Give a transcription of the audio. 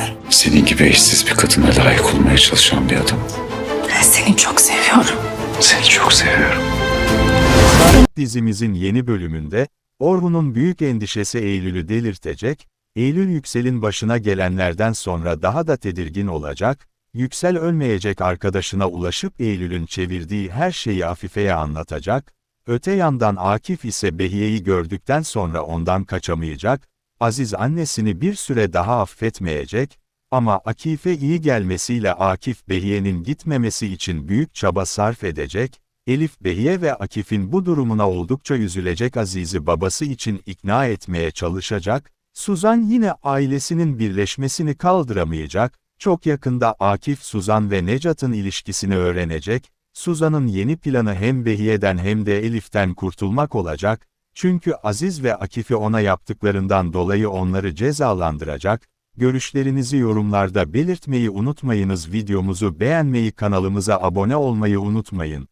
misin? Senin gibi eşsiz bir kadına layık olmaya çalışan bir adam. Ben seni çok seviyorum. Seni çok seviyorum. Dizimizin yeni bölümünde, Orhun'un büyük endişesi Eylül'ü delirtecek, Eylül Yüksel'in başına gelenlerden sonra daha da tedirgin olacak, Yüksel ölmeyecek arkadaşına ulaşıp Eylül'ün çevirdiği her şeyi Afife'ye anlatacak, öte yandan Akif ise Behiye'yi gördükten sonra ondan kaçamayacak, Aziz annesini bir süre daha affetmeyecek, ama Akif'e iyi gelmesiyle Akif Behiye'nin gitmemesi için büyük çaba sarf edecek, Elif Behiye ve Akif'in bu durumuna oldukça üzülecek Aziz'i babası için ikna etmeye çalışacak, Suzan yine ailesinin birleşmesini kaldıramayacak, çok yakında Akif Suzan ve Necat'ın ilişkisini öğrenecek, Suzan'ın yeni planı hem Behiye'den hem de Elif'ten kurtulmak olacak, çünkü Aziz ve Akif'i ona yaptıklarından dolayı onları cezalandıracak, görüşlerinizi yorumlarda belirtmeyi unutmayınız videomuzu beğenmeyi kanalımıza abone olmayı unutmayın.